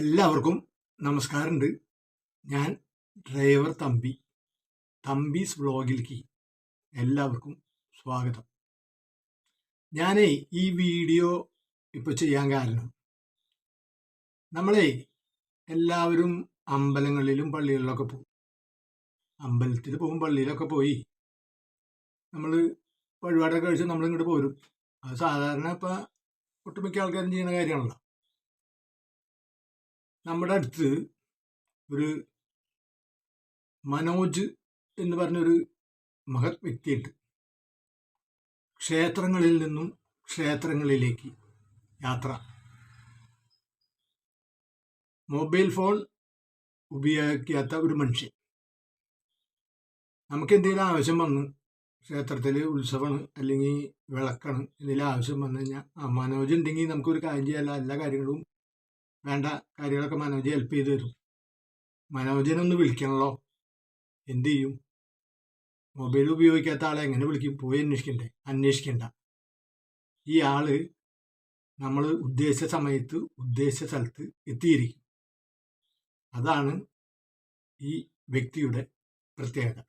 എല്ലാവർക്കും നമസ്കാരമുണ്ട്. ഞാൻ ഡ്രൈവർ തമ്പി. തമ്പീസ് വ്ളോഗിലേക്ക് എല്ലാവർക്കും സ്വാഗതം. ഞാനേ ഈ വീഡിയോ ഇപ്പോൾ ചെയ്യാൻ കാരണം നമ്മളെ എല്ലാവരും അമ്പലങ്ങളിലും പള്ളികളിലൊക്കെ പോകും. അമ്പലത്തിൽ പോകും പള്ളിയിലൊക്കെ പോയി നമ്മൾ വഴിപാടൊക്കെ കഴിച്ച് നമ്മളിങ്ങോട്ട് പോരും. അത് സാധാരണ ഇപ്പം ഒട്ടുമിക്ക ആൾക്കാരും ചെയ്യുന്ന കാര്യമാണല്ലോ. നമ്മുടെ അടുത്ത് ഒരു മനോജ് എന്ന് പറഞ്ഞൊരു മഹത് വ്യക്തിയുണ്ട്. ക്ഷേത്രങ്ങളിൽ നിന്നും ക്ഷേത്രങ്ങളിലേക്ക് യാത്ര. മൊബൈൽ ഫോൺ ഉപയോഗിക്കാത്ത ഒരു മനുഷ്യൻ. നമുക്ക് എന്തെങ്കിലും ആവശ്യം വന്ന് ക്ഷേത്രത്തിൽ ഉത്സവമാണ് അല്ലെങ്കിൽ വിളക്കാണ് എന്തെങ്കിലും ആവശ്യം വന്നു കഴിഞ്ഞാൽ ആ മനോജ് ഉണ്ടെങ്കിൽ നമുക്കൊരു കാര്യം ചെയ്യാനുള്ള എല്ലാ കാര്യങ്ങളും വേണ്ട കാര്യങ്ങളൊക്കെ മനോജ് ഹെൽപ്പ് ചെയ്ത് തരും. മനോജിനെ ഒന്ന് വിളിക്കണല്ലോ. എന്തു ചെയ്യും? മൊബൈൽ ഉപയോഗിക്കാത്ത ആളെ എങ്ങനെ വിളിക്കും? പോയി അന്വേഷിക്കണ്ടേ? അന്വേഷിക്കണ്ട. ഈ ആൾ നമ്മൾ ഉദ്ദേശ സമയത്ത് ഉദ്ദേശ സ്ഥലത്ത് എത്തിയിരിക്കും. അതാണ് ഈ വ്യക്തിയുടെ പ്രത്യേകത.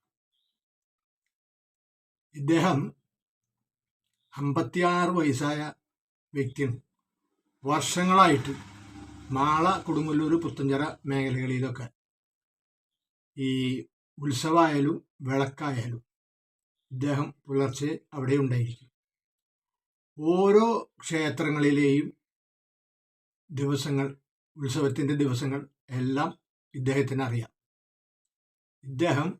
ഇദ്ദേഹം അമ്പത്തിയാറ് വയസ്സായ വ്യക്തിയാണ്. വർഷങ്ങളായിട്ട് മാള കൊടുങ്ങല്ലൂർ പുത്തഞ്ചിറ മേഖലകളിലൊക്കെ ഈ ഉത്സവമായാലും വിളക്കായാലും ഇദ്ദേഹം പുലർച്ചെ അവിടെ ഉണ്ടായിരിക്കും. ഓരോ ക്ഷേത്രങ്ങളിലെയും ദിവസങ്ങൾ ഉത്സവത്തിന്റെ ദിവസങ്ങൾ എല്ലാം ഇദ്ദേഹത്തിന് അറിയാം. ഇദ്ദേഹം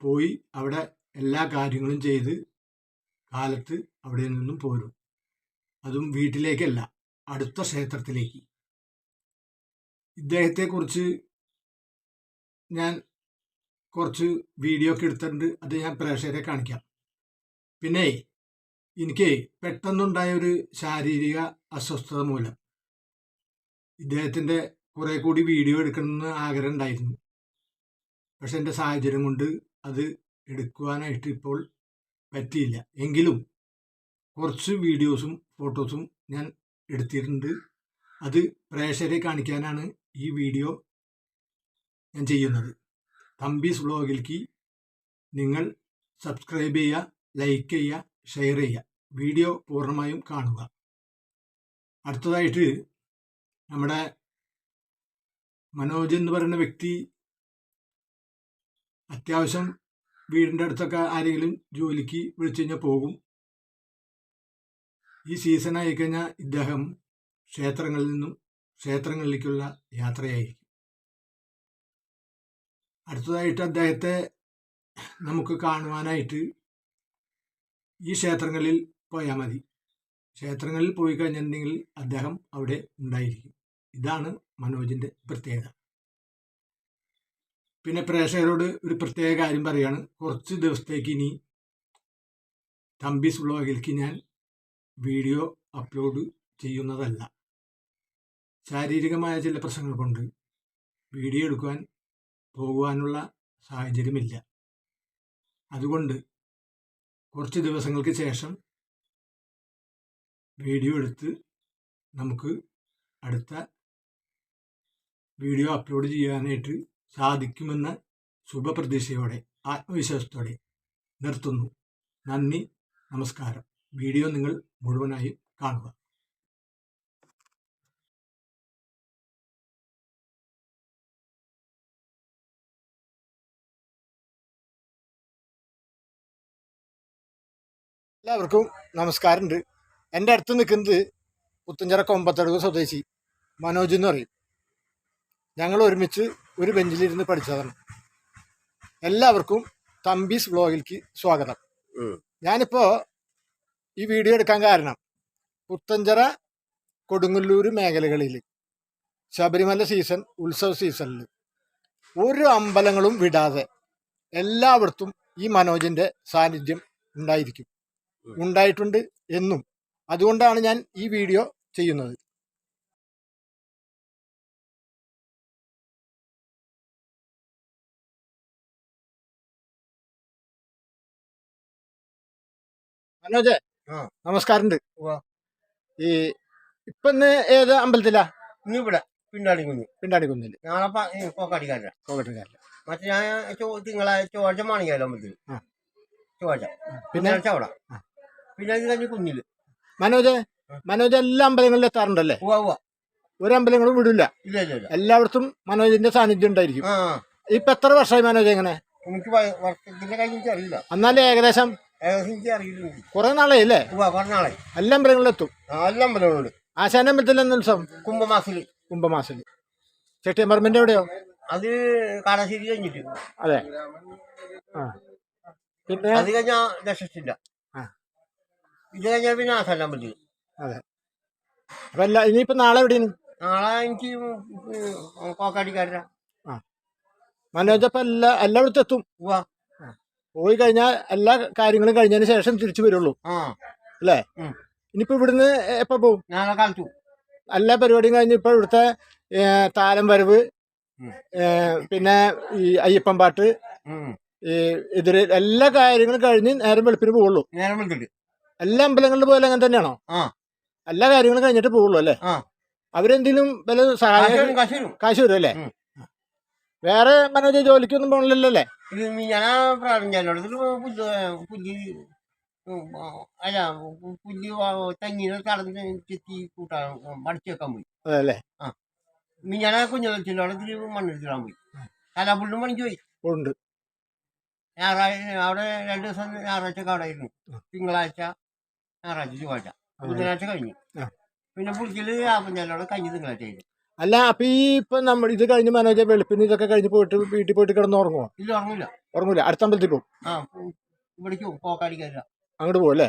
പോയി അവിടെ എല്ലാ കാര്യങ്ങളും ചെയ്ത് കാലത്ത് അവിടെ നിന്നും പോരും. അതും വീട്ടിലേക്കല്ല അടുത്ത ക്ഷേത്രത്തിലേക്ക്. ഇദ്ദേഹത്തെക്കുറിച്ച് ഞാൻ കുറച്ച് വീഡിയോ ഒക്കെ എടുത്തിട്ടുണ്ട്. അത് ഞാൻ പ്രേക്ഷകരെ കാണിക്കാം. പിന്നെ എനിക്ക് പെട്ടെന്നുണ്ടായ ഒരു ശാരീരിക അസ്വസ്ഥത മൂലം ഇദ്ദേഹത്തിന്റെ കുറേ കൂടി വീഡിയോ എടുക്കണമെന്ന് ആഗ്രഹം ഉണ്ടായിരുന്നു. പക്ഷെ എന്റെ സാഹചര്യം കൊണ്ട് അത് എടുക്കുവാനായിട്ട് ഇപ്പോൾ പറ്റിയില്ല. എങ്കിലും കുറച്ച് വീഡിയോസും ഫോട്ടോസും ഞാൻ എടുത്തിട്ടുണ്ട്. അത് പ്രേക്ഷകരെ കാണിക്കാനാണ് ഈ വീഡിയോ ഞാൻ ചെയ്യുന്നത്. തമ്പീസ് വ്ളോഗിലേക്ക് നിങ്ങൾ സബ്സ്ക്രൈബ് ചെയ്യുക ലൈക്ക് ചെയ്യുക ഷെയർ ചെയ്യുക. വീഡിയോ പൂർണമായും കാണുക. അടുത്തതായിട്ട് നമ്മുടെ മനോജ് എന്ന് പറയുന്ന വ്യക്തി അത്യാവശ്യം വീടിന്റെ അടുത്തൊക്കെ ആരെങ്കിലും ജോലിക്ക് വിളിച്ചു കഴിഞ്ഞാൽ പോകും. ഈ സീസൺ ആയിക്കഴിഞ്ഞാൽ ഇദ്ദേഹം ക്ഷേത്രങ്ങളിൽ നിന്നും ക്ഷേത്രങ്ങളിലേക്കുള്ള യാത്രയായിരിക്കും. അടുത്തതായിട്ട് അദ്ദേഹത്തെ നമുക്ക് കാണുവാനായിട്ട് ഈ ക്ഷേത്രങ്ങളിൽ പോയാൽ മതി. ക്ഷേത്രങ്ങളിൽ പോയി കഴിഞ്ഞിട്ടുണ്ടെങ്കിൽ അദ്ദേഹം അവിടെ ഉണ്ടായിരിക്കും. ഇതാണ് മനോജിന്റെ പ്രത്യേകത. പിന്നെ പ്രേക്ഷകരോട് ഒരു പ്രത്യേക കാര്യം പറയുകയാണ് കുറച്ച് ദിവസത്തേക്ക് ഇനി തമ്പീസ് വ്ളോഗിലേക്ക് ഞാൻ വീഡിയോ അപ്ലോഡ് ചെയ്യുന്നതല്ല. ശാരീരികമായ ചില പ്രശ്നങ്ങൾ കൊണ്ട് വീഡിയോ എടുക്കുവാൻ പോകുവാനുള്ള സാഹചര്യമില്ല. അതുകൊണ്ട് കുറച്ച് ദിവസങ്ങൾക്ക് ശേഷം വീഡിയോ എടുത്ത് നമുക്ക് അടുത്ത വീഡിയോ അപ്ലോഡ് ചെയ്യാനായിട്ട് സാധിക്കുമെന്ന ശുഭപ്രതീക്ഷയോടെ ആത്മവിശ്വാസത്തോടെ നിർത്തുന്നു. നന്ദി നമസ്കാരം. വീഡിയോ നിങ്ങൾ മുഴുവനായി കാണുക. എല്ലാവർക്കും നമസ്കാരമുണ്ട്. എന്റെ അടുത്ത് നിൽക്കുന്നത് പുത്തഞ്ചിറ കൊമ്പത്തടുവ് സ്വദേശി മനോജ് എന്ന് പറയും. ഞങ്ങൾ ഒരുമിച്ച് ഒരു ബെഞ്ചിലിരുന്ന് പഠിച്ചതാണ്. എല്ലാവർക്കും തമ്പീസ് വ്ളോഗിലേക്ക് സ്വാഗതം. ഞാനിപ്പോൾ ഈ വീഡിയോ എടുക്കാൻ കാരണം പുത്തഞ്ചിറ കൊടുങ്ങല്ലൂർ മേഖലകളിൽ ശബരിമല സീസൺ ഉത്സവ സീസണിൽ ഒരു അമ്പലങ്ങളും വിടാതെ എല്ലായിടത്തും ഈ മനോജിന്റെ സാന്നിധ്യം ഉണ്ടായിരിക്കും. ഉണ്ടായിട്ടുണ്ട് എന്നും. അതുകൊണ്ടാണ് ഞാൻ ഈ വീഡിയോ ചെയ്യുന്നത്. മനോജ്. നമസ്കാരമുണ്ട്. ഈ ഇപ്പൊ ഇന്ന് ഏത് അമ്പലത്തിലാ? ഇന്ന് ഇവിടെ പിണ്ടാടി കുഞ്ഞ് പിണ്ടാടി കുഞ്ഞിൽ ഏ, പോക്കാടിക്കാരനാ. കോകട്ടുകാരിൽ മറ്റേ ഞാൻ തിങ്കളാഴ്ച ചൊവ്വാഴ്ച മാണിക്കാലോ അമ്പലത്തിൽ. ചൊവ്വാഴ്ച. പിന്നെ? അവിടെ. പിന്നെ കുഞ്ഞിൽ മനോജ് മനോജ് എല്ലാ അമ്പലങ്ങളിലും എത്താറുണ്ടല്ലേ? ഒരു അമ്പലങ്ങളും വിടില്ല എല്ലായിടത്തും മനോജിന്റെ സാന്നിധ്യം ഉണ്ടായിരിക്കും. ഇപ്പൊ എത്ര വർഷമായി മനോജ് എങ്ങനെ? എനിക്ക് വർഷത്തിന്റെ അറിയില്ല. എന്നാലും ഏകദേശം കൊറേ നാളായി അല്ലേ? എല്ലാ അമ്പലങ്ങളിലും എത്തും. അമ്പലങ്ങളുണ്ട്. ആശാന അമ്പലത്തിൽ എന്ന് ഉത്സവം? കുംഭമാസിൽ. കുംഭമാസിൽ ചെട്ടിയമ്പറമ്പിന്റെ എവിടെയോ അത് കാടാശ്ശേരി കഴിഞ്ഞിട്ട്. അതെ. ആ. പിന്നെ അത് കഴിഞ്ഞാ ദശില്ല ആ. ഇത് കഴിഞ്ഞാൽ പിന്നെ ആസാല അമ്പലത്തിൽ അതെ. അപ്പൊ അല്ല ഇനിയിപ്പോ നാളെ എവിടെയാണ്? നാളെ എനിക്ക് കോക്കാടിക്കാരനാ മനോജ് അപ്പൊ എല്ലാ എല്ലായിടത്തും എത്തും. ഉവ്വ. പോയി കഴിഞ്ഞാൽ എല്ലാ കാര്യങ്ങളും കഴിഞ്ഞതിന് ശേഷം തിരിച്ചു വരുള്ളൂ. ആ. അല്ലേ. ഇനിയിപ്പോ ഇവിടുന്ന് എപ്പോ പോവും? നാളെ കാലത്തു എല്ലാ പരിപാടിയും കഴിഞ്ഞ് ഇപ്പൊ ഇവിടുത്തെ താലം വരവ് പിന്നെ ഈ അയ്യപ്പൻ പാട്ട്. ഈ എതിരെ എല്ലാ കാര്യങ്ങളും കഴിഞ്ഞ് നേരം വെളുപ്പിന് പോവുള്ളൂ. നേരം വിളിച്ചിട്ട് എല്ലാ അമ്പലങ്ങളിലും പോയാലും അങ്ങനെ തന്നെയാണോ? ആ. എല്ലാ കാര്യങ്ങളും കഴിഞ്ഞിട്ട് പോവുള്ളൂ അല്ലേ? ആ. അവരെന്തെങ്കിലും വല്ല സഹായം കാശ് വരും, അല്ലേ? വേറെ മനോജ് ജോലിക്കൊന്നും പോകണില്ലല്ലോ അല്ലേ? ഞാൻ അല്ല പു- പുല്ല് വ- തെങ്ങിന് കടന്ന് ചെത്തി കൂട്ടാൻ മടിച്ചു വെക്കാൻ പോയി. മണ്ണെടുത്തിടാൻ പോയി. കലാപുള്ളും പണിക്ക് പോയി. ഉണ്ട്. ഞായറാഴ്ച അവിടെ രണ്ട് ദിവസം ഞായറാഴ്ച അവിടെ ആയിരുന്നു. തിങ്കളാഴ്ച ഞായറാഴ്ച ചൊവ്വാഴ്ച. ബുധനാഴ്ച കഴിഞ്ഞു. പിന്നെ പുളിക്കൽ ആപ്പഞ്ഞാലോടെ കഴിഞ്ഞ തിങ്കളാഴ്ച ആയിരുന്നു അല്ല അപ്പൊ ഈ ഇപ്പൊ നമ്മൾ ഇത് കഴിഞ്ഞ് മനോജ വെളുപ്പിന് ഇതൊക്കെ കഴിഞ്ഞ് പോയിട്ട് വീട്ടിൽ പോയിട്ട് കിടന്ന് ഉറങ്ങുമോ ഇല്ല ഉറങ്ങില്ല. ഉറങ്ങൂല. അടുത്ത അമ്പലത്തിൽ പോകും. ആ പു- ഇവിടേക്ക് പോക്കാടിക്കാരില്ല അങ്ങോട്ട് പോകും അല്ലേ.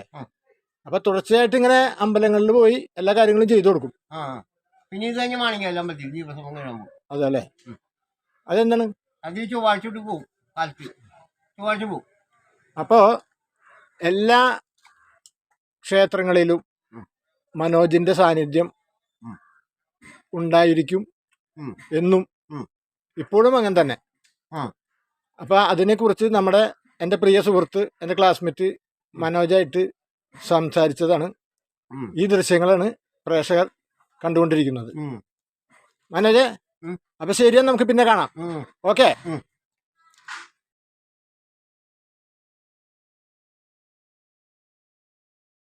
അപ്പൊ തുടർച്ചയായിട്ട് ഇങ്ങനെ അമ്പലങ്ങളിൽ പോയി എല്ലാ കാര്യങ്ങളും ചെയ്തു കൊടുക്കും. ആ പിന്നെ ഇത് കഴിഞ്ഞ മാണിക്കല്ല അമ്പലത്തിൽ ദിവസം അതല്ലേ അതെന്താണ്? അത് ചൊവ്വാഴ്ച തൊട്ട് പോകും. കാലത്ത്. ചൊവ്വാഴ്ച പോകും. അപ്പോ എല്ലാ ക്ഷേത്രങ്ങളിലും. മനോജിന്റെ സാന്നിധ്യം ഉണ്ടായിരിക്കും എന്നും ഇപ്പോഴും അങ്ങനെ തന്നെ. അപ്പൊ അതിനെക്കുറിച്ച് നമ്മുടെ എന്റെ പ്രിയ സുഹൃത്ത് എന്റെ ക്ലാസ്മേറ്റ് മനോജായിട്ട് സംസാരിച്ചതാണ്. ഈ ദൃശ്യങ്ങളാണ് പ്രേക്ഷകർ കണ്ടുകൊണ്ടിരിക്കുന്നത്. മനോജ്. അപ്പൊ ശരിയാ നമുക്ക് പിന്നെ കാണാം. ഓക്കേ.